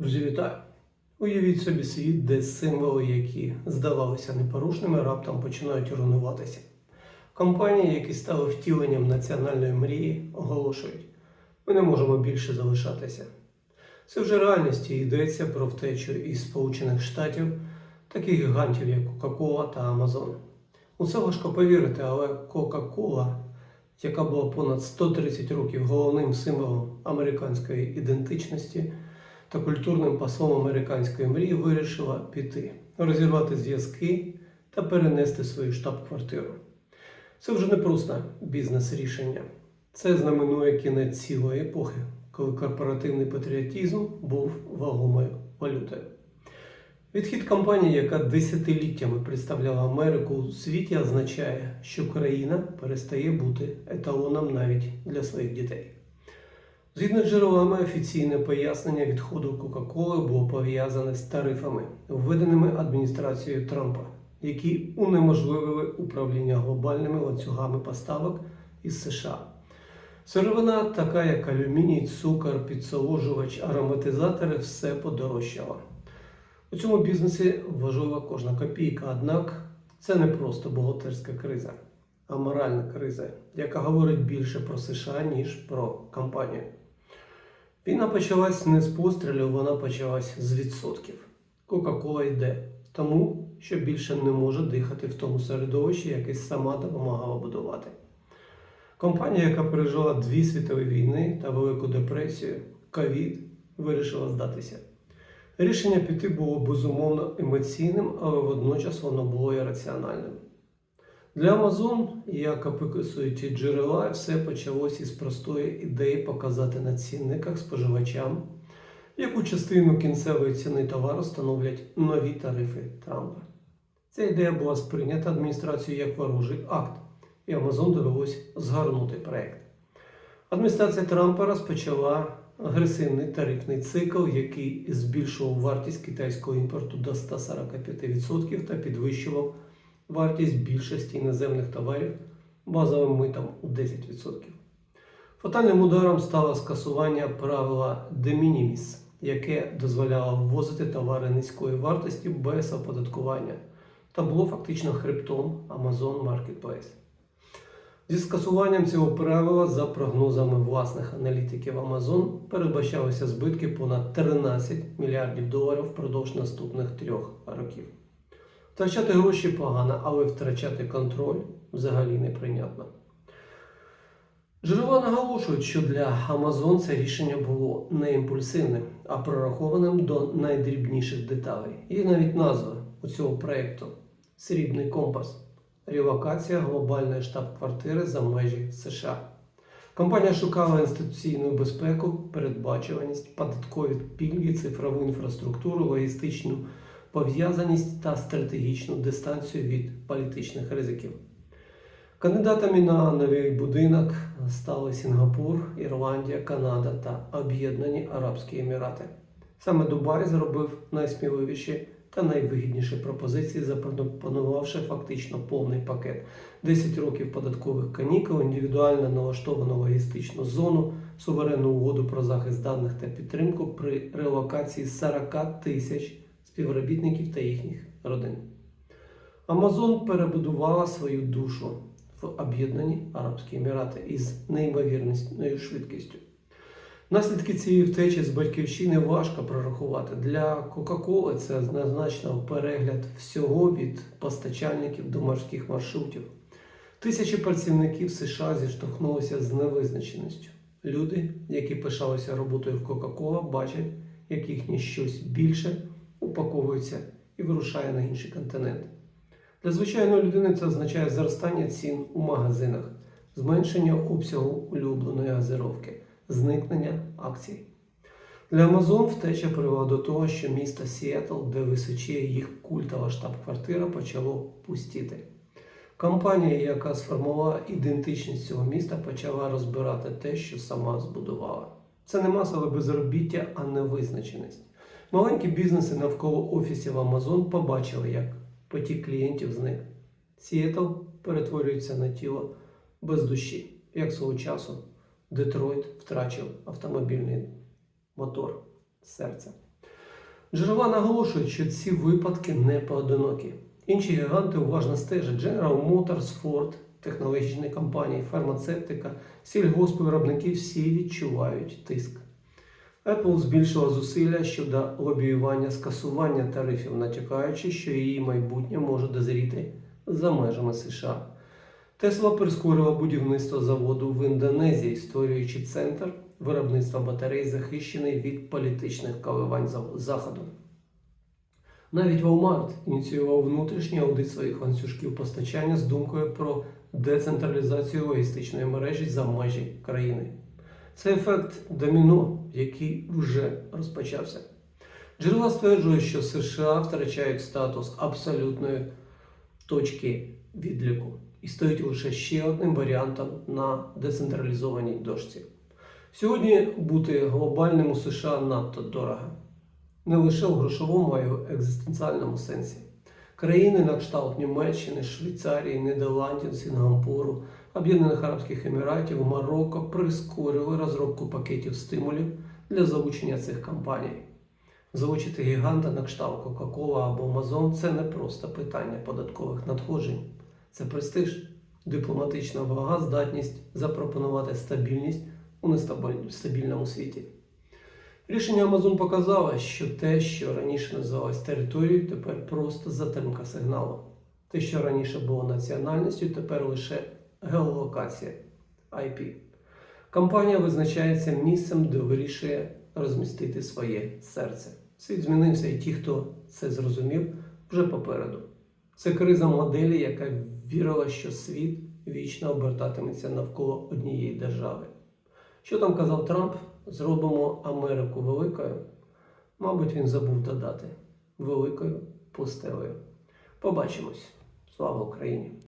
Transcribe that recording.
Друзі, вітаю! Уявіть собі світ, де символи, які здавалися непорушними, раптом починають руйнуватися. Компанії, які стали втіленням національної мрії, оголошують: ми не можемо більше залишатися. Це вже реальності йдеться про втечу із Сполучених Штатів, таких гігантів, як Coca-Cola та Amazon. У це важко повірити, але Coca-Cola, яка була понад 130 років головним символом американської ідентичності та культурним послом американської мрії, вирішила піти, розірвати зв'язки та перенести свою штаб-квартиру. Це вже не просто бізнес-рішення. Це знаменує кінець цілої епохи, коли корпоративний патріотизм був вагомою валютою. Відхід компанії, яка десятиліттями представляла Америку у світі, означає, що країна перестає бути еталоном навіть для своїх дітей. Згідно з джерелами, офіційне пояснення відходу Кока-Коли було пов'язане з тарифами, введеними адміністрацією Трампа, які унеможливили управління глобальними ланцюгами поставок із США. Сировина, така як алюміній, цукор, підсоложувач, ароматизатори, все подорожчало. У цьому бізнесі важлива кожна копійка, однак це не просто бухгалтерська криза, а моральна криза, яка говорить більше про США, ніж про компанію. Війна почалась не з пострілів, вона почалась з відсотків. Кока-кола йде тому, що більше не може дихати в тому середовищі, яке сама допомагала будувати. Компанія, яка пережила дві світові війни та Велику депресію, ковід, вирішила здатися. Рішення піти було безумовно емоційним, але водночас воно було і раціональним. Для Amazon, як описують ці джерела, все почалось із простої ідеї показати на цінниках споживачам, яку частину кінцевої ціни товару становлять нові тарифи Трампа. Ця ідея була сприйнята адміністрацією як ворожий акт, і Amazon довелось згорнути проект. Адміністрація Трампа розпочала агресивний тарифний цикл, який збільшував вартість китайського імпорту до 145% та підвищував вартість більшості іноземних товарів базовим митом у 10%. Фатальним ударом стало скасування правила de minimis, яке дозволяло ввозити товари низької вартості без оподаткування та було фактично хребтом Amazon Marketplace. Зі скасуванням цього правила, за прогнозами власних аналітиків Amazon, передбачалися збитки понад 13 мільярдів доларів впродовж наступних трьох років. Втрачати гроші погано, але втрачати контроль взагалі неприйнятно. Джерела наголошують, що для Amazon це рішення було не імпульсивним, а прорахованим до найдрібніших деталей. Є навіть назва у цього проєкту Срібний компас. Релокація глобальної штаб-квартири за межі США. Компанія шукала інституційну безпеку, передбачуваність, податкові пільги, цифрову інфраструктуру, логістичну пов'язаність та стратегічну дистанцію від політичних ризиків. Кандидатами на новий будинок стали Сінгапур, Ірландія, Канада та Об'єднані Арабські Емірати. Саме Дубай зробив найсміливіші та найвигідніші пропозиції, запропонувавши фактично повний пакет: 10 років податкових канікул, індивідуально налаштовану логістичну зону, суверенну угоду про захист даних та підтримку при релокації 40 тисяч співробітників та їхніх родин. Амазон перебудувала свою душу в Об'єднані Арабські Емірати із неймовірною швидкістю. Наслідки цієї втечі з батьківщини важко прорахувати. Для Кока-Коли це однозначно перегляд всього від постачальників до морських маршрутів. Тисячі працівників США зіштовхнулися з невизначеністю. Люди, які пишалися роботою в Кока-Кола, бачать, як їхнє щось більше упаковується і вирушає на інший континент. Для звичайної людини це означає зростання цін у магазинах, зменшення обсягу улюбленої газировки, зникнення акцій. Для Amazon втеча привела до того, що місто Сіетл, де височіє їх культова штаб-квартира, почало пустіти. Компанія, яка сформувала ідентичність цього міста, почала розбирати те, що сама збудувала. Це не масове безробіття, а невизначеність. Маленькі бізнеси навколо офісів Amazon побачили, як потік клієнтів зник. Сіетл перетворюється на тіло без душі, як свого часу Детройт втрачив автомобільний мотор серця. Джерела наголошують, що ці випадки не поодинокі. Інші гіганти уважно стежать General Motors, Ford, технологічні компанії, фармацевтика, сільгоспвиробники всі відчувають тиск. Apple збільшила зусилля щодо лобіювання скасування тарифів, натякаючи, що її майбутнє може дозріти за межами США. Тесла прискорила будівництво заводу в Індонезії, створюючи центр виробництва батарей, захищений від політичних коливань за- заходу. Навіть Walmart ініціював внутрішній аудит своїх ланцюжків постачання з думкою про децентралізацію логістичної мережі за межі країни. Це ефект доміно, який вже розпочався. Джерела стверджують, що США втрачають статус абсолютної точки відліку і стають лише ще одним варіантом на децентралізованій дошці. Сьогодні бути глобальним у США надто дорого. Не лише у грошовому, а й у екзистенціальному сенсі. Країни на кшталт Німеччини, Швейцарії, Нідерландів, Сінгапуру, Об'єднаних Арабських Еміратів, Марокко прискорили розробку пакетів стимулів для залучення цих компаній. Залучити гіганта на кшталт Coca-Cola або Amazon – це не просто питання податкових надходжень. Це престиж, дипломатична вага, здатність запропонувати стабільність у нестабільному світі. Рішення Amazon показало, що те, що раніше називалось територією, тепер просто затримка сигналу. Те, що раніше було національністю, тепер лише геолокація IP. Компанія визначається місцем, де вирішує розмістити своє серце. Світ змінився, і ті, хто це зрозумів, вже попереду. Це криза моделі, яка вірила, що світ вічно обертатиметься навколо однієї держави. Що там казав Трамп? Зробимо Америку великою. Мабуть, він забув додати великою пустелею. Побачимось. Слава Україні!